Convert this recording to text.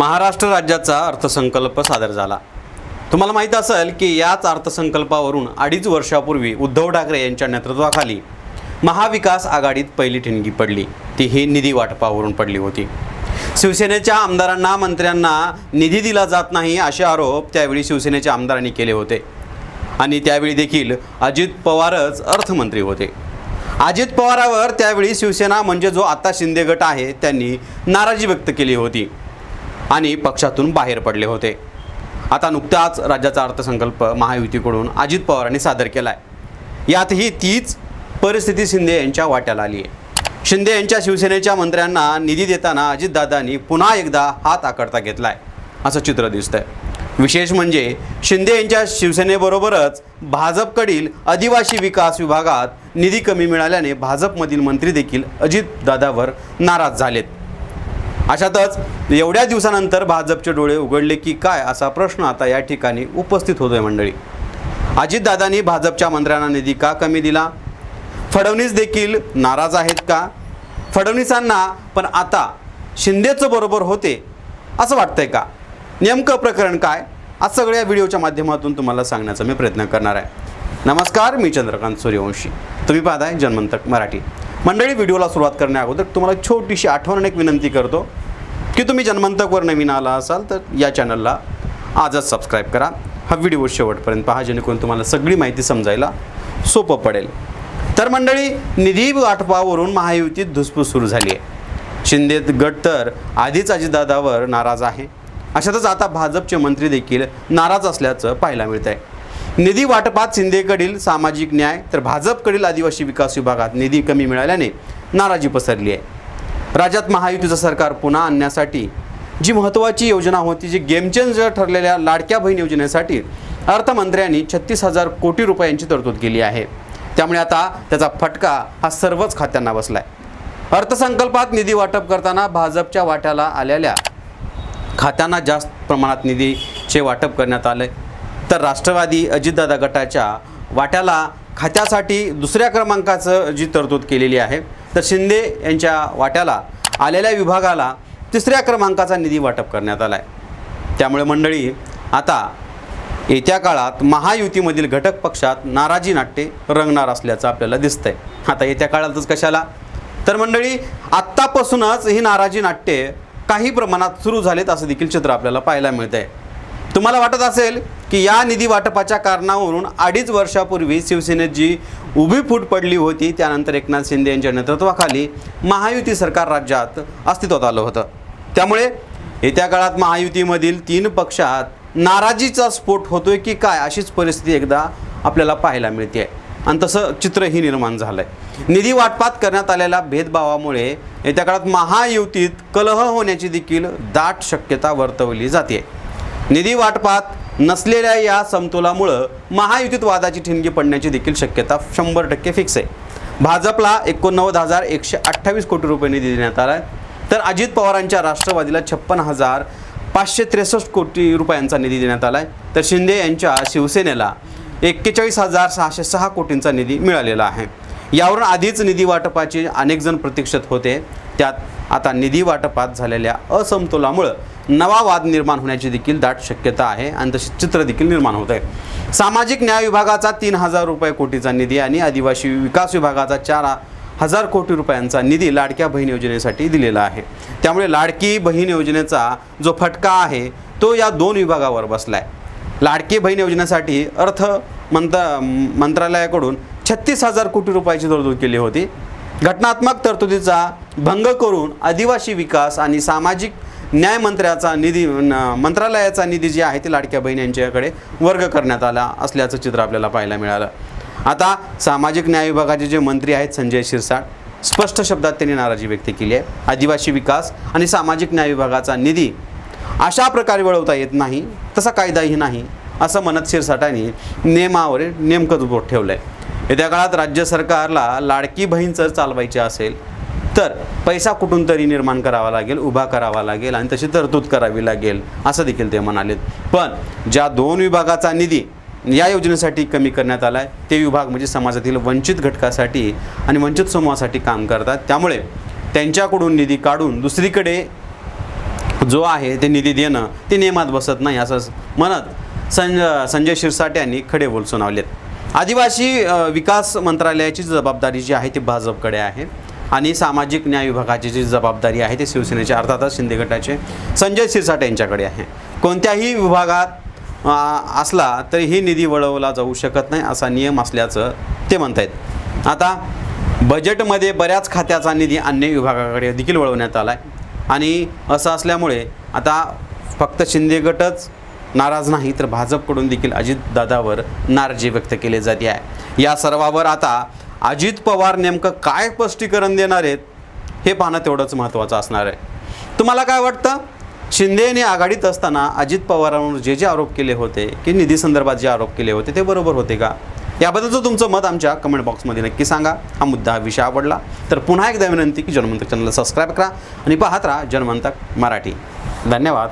महाराष्ट्र राज्याचा अर्थसंकल्प सादर झाला. तुम्हाला माहीत असेल की याच अर्थसंकल्पावरून अडीच वर्षापूर्वी उद्धव ठाकरे यांच्या नेतृत्वाखाली महाविकास आघाडीत पहिली ठिणगी पडली. ती ही निधी वाटपावरून पडली होती. शिवसेनेच्या आमदारांना मंत्र्यांना निधी दिला जात नाही असे आरोप त्यावेळी शिवसेनेच्या आमदारांनी केले होते. आणि त्यावेळी देखील अजित पवारच अर्थमंत्री होते. अजित पवारावर त्यावेळी शिवसेना म्हणजे जो आता शिंदे गट आहे त्यांनी नाराजी व्यक्त केली होती. आणि पक्षातून बाहेर पडले होते. आता नुकताच राज्याचा अर्थसंकल्प महायुतीकडून अजित पवारांनी सादर केला आहे यातही तीच परिस्थिती शिंदे यांच्या वाट्याला आली आहे शिंदे यांच्या शिवसेनेच्या मंत्र्यांना निधी देताना अजितदादांनी पुन्हा एकदा हात आकडता घेतला आहे असं चित्र दिसतंय. विशेष म्हणजे शिंदे यांच्या शिवसेनेबरोबरच भाजपकडील आदिवासी विकास विभागात निधी कमी मिळाल्याने भाजपमधील मंत्री देखील अजितदादावर नाराज झालेत. अशातच एवढ्या दिवसानंतर भाजपचे डोळे उघडले की काय असा प्रश्न आता या ठिकाणी उपस्थित होतोय मंडळी. अजितदादांनी भाजपच्या मंत्र्यांना निधी का कमी दिला? फडणवीस देखील नाराज आहेत का? फडणवीसांना पण आता शिंदेचं बरोबर होते असं वाटतंय का? नेमकं प्रकरण काय? आज सगळ्या व्हिडिओच्या माध्यमातून तुम्हाला सांगण्याचा मी प्रयत्न करणार आहे. नमस्कार मी चंद्रकांत सूर्यवंशी. तुम्ही पाहताय जन्मंतक मराठी. मंडळी व्हिडिओला सुरुवात करण्या अगोदर तुम्हाला एक छोटीशी आठवण एक विनंती करतो की तुम्ही जन्मंतकवर नवीन आला असाल तर या चॅनलला आजच सबस्क्राईब करा. हा व्हिडिओ शेवटपर्यंत पहा जेणेकरून तुम्हाला सगळी माहिती समजायला सोपं पडेल. तर मंडळी निधी वाटपावरून महायुतीत धुसफूस सुरू झाली आहे शिंदेत गट तर आधीच अजितदादावर नाराज आहे. अशातच आता भाजपचे मंत्री देखील नाराज असल्याचं पाहायला मिळत आहे निधी वाटपात शिंदेकडील सामाजिक न्याय तर भाजपकडील आदिवासी विकास विभागात निधी कमी मिळाल्याने नाराजी पसरली आहे. राज्यात महायुतीचं सरकार पुन्हा आणण्यासाठी जी महत्त्वाची योजना होती जी गेमचेंजर ठरलेल्या लाडक्या बहीण योजनेसाठी अर्थमंत्र्यांनी छत्तीस हजार कोटी रुपयांची तरतूद केली आहे. त्यामुळे आता त्याचा फटका हा सर्वच खात्यांना बसलाय. अर्थसंकल्पात निधी वाटप करताना भाजपच्या वाट्याला आलेल्या खात्यांना जास्त प्रमाणात निधीचे वाटप करण्यात आले तर राष्ट्रवादी अजितदादा गटाच्या वाट्याला खात्यासाठी दुसऱ्या क्रमांकाचं जी तरतूद केलेली आहे तर शिंदे यांच्या वाट्याला आलेल्या विभागाला तिसऱ्या क्रमांकाचा निधी वाटप करण्यात आला आहे त्यामुळे मंडळी आता येत्या काळात महायुतीमधील घटक पक्षात नाराजी नाट्ये रंगणार असल्याचं आपल्याला दिसतंय. आता येत्या काळातच कशाला? तर मंडळी आत्तापासूनच ही नाराजी नाट्ये काही प्रमाणात सुरू झालेत असं देखील चित्र आपल्याला पाहायला मिळत आहे तुम्हाला वाटत असेल की या निधी वाटपाच्या कारणावरून अडीच वर्षापूर्वी शिवसेनेत जी उभी फूट पडली होती. त्यानंतर एकनाथ शिंदे यांच्या नेतृत्वाखाली महायुती सरकार राज्यात अस्तित्वात आलं होतं. त्यामुळे येत्या काळात महायुतीमधील तीन पक्षात नाराजीचा स्फोट होतोय की काय अशीच परिस्थिती एकदा आपल्याला पाहायला मिळते आणि तसं चित्रही निर्माण झालंय. निधी वाटपात करण्यात आलेल्या भेदभावामुळे येत्या काळात महायुतीत कलह होण्याची देखील दाट शक्यता वर्तवली जाते निधी वाटपात नसलेल्या या समतोलामुळं महायुतीत वादाची ठिणगी पडण्याची देखील शक्यता शंभर टक्के फिक्स आहे. भाजपला एकोणनव्वद हजार एकशे अठ्ठावीस कोटी रुपये निधी देण्यात आला आहे. तर अजित पवारांच्या राष्ट्रवादीला छप्पन हजार पाचशे त्रेसष्ट कोटी रुपयांचा निधी देण्यात आला आहे. तर शिंदे यांच्या शिवसेनेला एक्केचाळीस हजार सहाशे सहा कोटींचा निधी मिळालेला आहे. यावरून आधीच निधी वाटपाचे अनेक जण प्रतीक्षित होते. त्यात आता निधी वाटपात झालेल्या असमतोलामुळं नवा वाद निर्माण होण्याची देखील दाट शक्यता आहे आणि तसे चित्र देखील निर्माण होत आहे. सामाजिक न्याय विभागाचा तीन हजार रुपये कोटीचा निधी आणि आदिवासी विकास विभागाचा चार हजार कोटी रुपयांचा निधी लाडक्या बहीण योजनेसाठी दिलेला आहे. त्यामुळे लाडकी बहीण योजनेचा जो फटका आहे तो या दोन विभागावर बसला आहे लाडकी बहीण योजनेसाठी अर्थ मंत्र मंत्रालयाकडून छत्तीस हजार कोटी रुपयाची तरतूद केली होती. घटनात्मक तरतुदीचा भंग करून आदिवासी विकास आणि सामाजिक न्यायमंत्र्याचा निधी न- मंत्रालयाचा निधी जे आहे ते लाडक्या बहीण यांच्याकडे वर्ग करण्यात आला असल्याचं चित्र आपल्याला पाहायला मिळालं. आता सामाजिक न्याय विभागाचे जे मंत्री आहेत संजय शिरसाट स्पष्ट शब्दात त्यांनी नाराजी व्यक्त केली आहे. आदिवासी विकास आणि सामाजिक न्याय विभागाचा निधी अशा प्रकारे वळवता येत नाही तसा कायदाही नाही असं म्हणत शिरसाटांनी नियमावर नेमकं बोट ठेवलं आहे येत्या काळात राज्य सरकारला लाडकी बहीण जर चालवायची असेल तर पैसा कुठून तरी निर्माण करावा लागेल उभा करावा लागेल आणि तशी तरतूद करावी लागेल असं देखील ते म्हणालेत. पण ज्या दोन विभागाचा निधी या योजनेसाठी कमी करण्यात आला आहे ते विभाग म्हणजे समाजातील वंचित घटकासाठी आणि वंचित समूहासाठी काम करतात. त्यामुळे त्यांच्याकडून निधी काढून दुसरीकडे जो आहे ते निधी देणं ते नियमात बसत नाही असं म्हणत संज संजय शिरसाट यांनी खडे बोल सुनावलेत आदिवासी विकास मंत्रालयाची जबाबदारी जी आहे ती भाजपकडे आहे. आणि सामाजिक न्याय विभागाची जी जबाबदारी आहे ती शिवसेनेच्या अर्थातच शिंदे गटाचे संजय शिरसाट यांच्याकडे आहे. कोणत्याही विभागात असला तरी ही निधी वळवला जाऊ शकत नाही असा नियम असल्याचं ते म्हणतायत. आता बजेटमध्ये बऱ्याच खात्याचा निधी अन्य विभागाकडे देखील वळवण्यात आला आहे आणि असं असल्यामुळे आता फक्त शिंदे गटच नाराज नाही तर भाजपकडून देखील अजितदादावर नाराजी व्यक्त केली जाते आहे. या सर्वावर आता अजित पवार नेमकं काय स्पष्टीकरण देणार आहेत हे पाहणं तेवढंच महत्त्वाचं असणार आहे. तुम्हाला काय वाटतं? शिंदे यांनी आघाडीत असताना अजित पवारांवर जे जे आरोप केले होते की निधी संदर्भात जे आरोप केले होते ते बरोबर होते का? याबद्दलचं तुमचं मत आमच्या कमेंट बॉक्समध्ये नक्की सांगा. हा मुद्दा हा विषय आवडला तर पुन्हा एकदा विनंती की जनमंतक चॅनलला सबस्क्राईब करा आणि पाहत राहा जनमंतक मराठी. धन्यवाद.